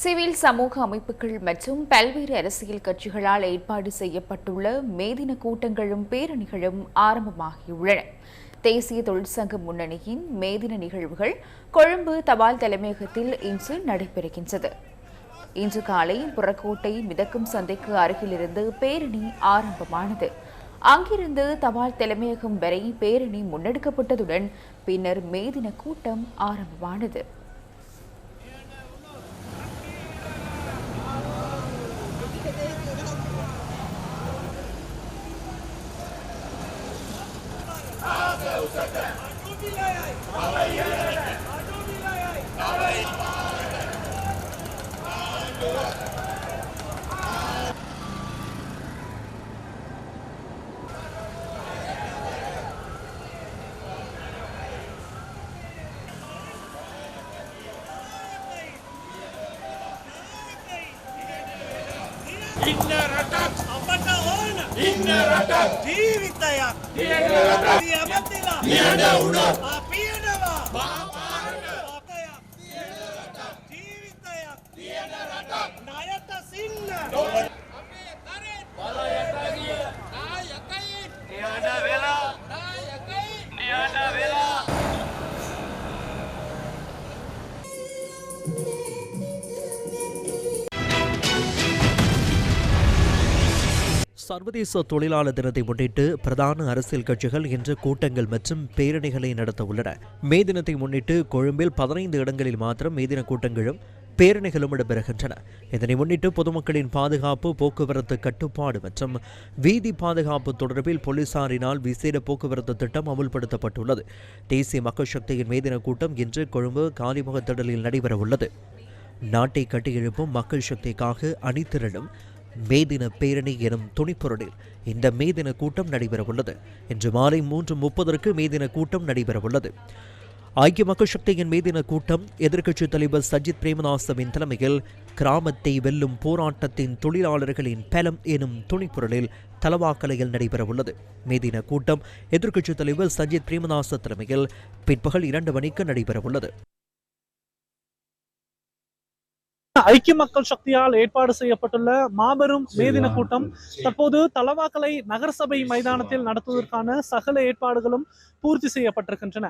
Civil சமூக அமைப்புகள் மற்றும் பல்வேறு அரசியல் கட்சிகளால் ஏற்பாடு செய்யப்பட்டுள்ள மேதின கூட்டங்களும் பேரணிகளும் ஆரம்பமாகியுள்ளன. தேசிய தொழிற்சங்க முன்னணியின் மேதின நிகழ்வுகள் கொழும்பு தபால் தலைமையகத்தில் இன்று நடைபெறுகின்றது. இன்று காலை புறக்கோட்டை மிதக்கும் சந்தைக்கு அருகிலிருந்து பேரணி ஆரம்பமானது. அங்கிருந்து தபால் தலைமையகம் வரை பேரணி முன்னெடுக்கப்பட்டதுடன் பின்னர் மேதின கூட்டம் ஆரம்பமானது. Inner attack! Inner attack! Tiivittäjä! Inner attack! පියඩ වුණත් ජීවිතයක් ණයට සින්න නොවන சர்வதேச தொழிலாளர் தினத்தை முன்னிட்டு பிரதான அரசியல் கட்சிகள் இன்று கூட்டங்கள் மற்றும் பேரணிகளை நடத்த உள்ளன. மே தினத்தை முன்னிட்டு கொழும்பில் பதினைந்து இடங்களில் மாத்திரம் மே தின கூட்டங்களும் பேரணிகளும் இடம்பெறுகின்றன. இதனை முன்னிட்டு பொதுமக்களின் பாதுகாப்பு போக்குவரத்து கட்டுப்பாடு மற்றும் வீதி பாதுகாப்பு தொடர்பில் போலீசாரினால் விசேட போக்குவரத்து திட்டம் அமுல்படுத்தப்பட்டுள்ளது. தேசிய மக்கள் சக்தியின் மேதின கூட்டம் இன்று கொழும்பு காலிமுக திடலில் நடைபெறவுள்ளது. நாட்டை கட்டியெழுப்பும் மக்கள் சக்திக்காக அணிதிரளும் மேதின பேரணி எனும் துணிப்பொருளில் இந்த மேதின கூட்டம் நடைபெறவுள்ளது. இன்று மாலை மூன்று முப்பதற்கு மேதின கூட்டம் நடைபெறவுள்ளது. ஐக்கிய மக்கள் சக்தியின் மேதின கூட்டம் எதிர்க்கட்சித் தலைவர் சஜித் பிரேமதாசவின் தலைமையில் கிராமத்தை வெல்லும் போராட்டத்தின் தொழிலாளர்களின் பலம் எனும் துணிப்பொருளில் தலவாக்கலையில் நடைபெறவுள்ளது. மேதின கூட்டம் எதிர்க்கட்சித் தலைவர் சஜித் பிரேமதாச தலைமையில் பிற்பகல் இரண்டு மணிக்கு நடைபெறவுள்ளது. ஐக்கிய மக்கள் சக்தியால் ஏற்பாடு செய்யப்பட்டுள்ள மாபெரும் மேதின கூட்டம் தற்போது தலவாக்கலை நகரசபை மைதானத்தில் நடத்துவதற்கான சகல ஏற்பாடுகளும் பூர்த்தி செய்யப்பட்டிருக்கின்றன.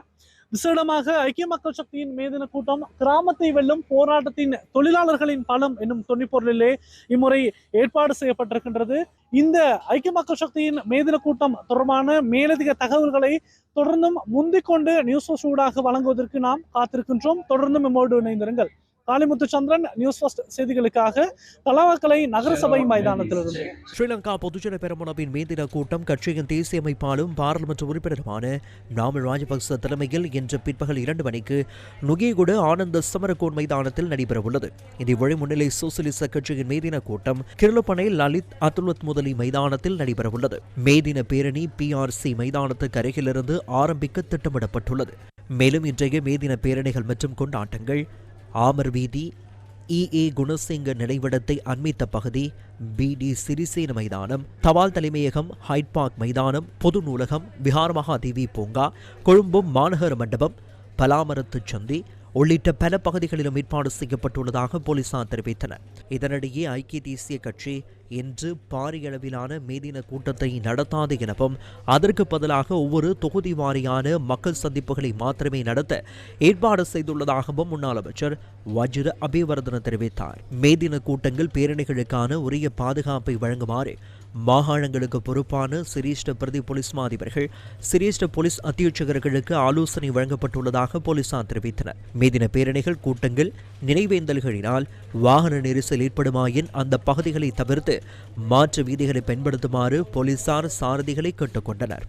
விசேடமாக ஐக்கிய மக்கள் சக்தியின் மேதின கூட்டம் கிராமத்தை வெல்லும் போராட்டத்தின் தொழிலாளர்களின் பலம் என்னும் தொனிப்பொருளிலே இம்முறை ஏற்பாடு செய்யப்பட்டிருக்கின்றது. இந்த ஐக்கிய மக்கள் சக்தியின் மேதின கூட்டம் தொடர்பான மேலதிக தகவல்களை தொடர்ந்தும் முந்திக் கொண்டு நியூஸ் ஊடாக வழங்குவதற்கு நாம் காத்திருக்கின்றோம். தொடர்ந்தும் நம்மோடு இணைந்திருங்கள். காளிமுத்து சந்திரன் நியூஸ் ஃபர்ஸ்ட் செய்திகளுக்காக தலவாக்கலை நகரசபை மைதானத்திலிருந்து ஸ்ரீலங்கா பொதுஜன பெரமுனவின் மேதின கூட்டம் கட்சியின் தேசிய அமைப்பாளரும் பாராளுமன்ற உறுப்பினருமான நாமல் ராஜபக்ச தலைமையில் இன்று பிற்பகல் இரண்டு மணிக்கு நுகேகுடு ஆனந்த சமரகோன் மைதானத்தில் நடைபெறவுள்ளது. இதேவேளை முன்னிலை சோசியலிச கட்சியின் மேதின கூட்டம் கிருளப்பனை லலித் அதுலத் முதலி மைதானத்தில் நடைபெறவுள்ளது. மேதின பேரணி பிஆர்சி மைதானத்துக்கு அருகிலிருந்து ஆரம்பிக்க திட்டமிடப்பட்டுள்ளது. மேலும் இன்றைய மேதின பேரணிகள் மற்றும் கொண்டாட்டங்கள் ஆமர் வீதி இஏ குணசிங்க நினைவிடத்தை அண்மித்த பகுதி பிடி சிறிசேன மைதானம் தபால் தலைமையகம் ஹைட் பார்க் மைதானம் பொது நூலகம் விஹார் மகாதேவி பூங்கா கொழும்பு மாநகர மண்டபம் பலாமரத்து சந்தி உள்ளிட்ட பல பகுதிகளிலும் ஏற்பாடு செய்யப்பட்டுள்ளதாக போலீசார் தெரிவித்தனர். இதனிடையே ஐக்கிய தேசிய கட்சி இன்று பாரிய அளவிலான மேதின கூட்டத்தை நடத்தாது எனவும் அதற்கு பதிலாக ஒவ்வொரு தொகுதி வாரியான மக்கள் சந்திப்புகளை மாத்திரமே நடத்த ஏற்பாடு செய்துள்ளதாகவும் முன்னாள் அமைச்சர் வஜ்ர அபிவர்தன தெரிவித்தார். மேதின கூட்டங்கள் பேரணிகளுக்கான உரிய பாதுகாப்பை வழங்குமாறு மாகாணங்களுக்கு பொறுப்பான சிரேஷ்ட பிரதி போலீஸ் மா அதிபர்கள் சிரேஷ்ட போலீஸ் அத்தியட்சகர்களுக்கு ஆலோசனை வழங்கப்பட்டுள்ளதாக போலீசார் தெரிவித்தனர். மீதின பேரணிகள் கூட்டங்கள் நினைவேந்தல்களினால் வாகன நெரிசல் ஏற்படுமாயின் அந்த பகுதிகளை தவிர்த்து மாற்று வீதிகளை பயன்படுத்துமாறு போலீசார் சாரதிகளை கேட்டுக்கொண்டனர்.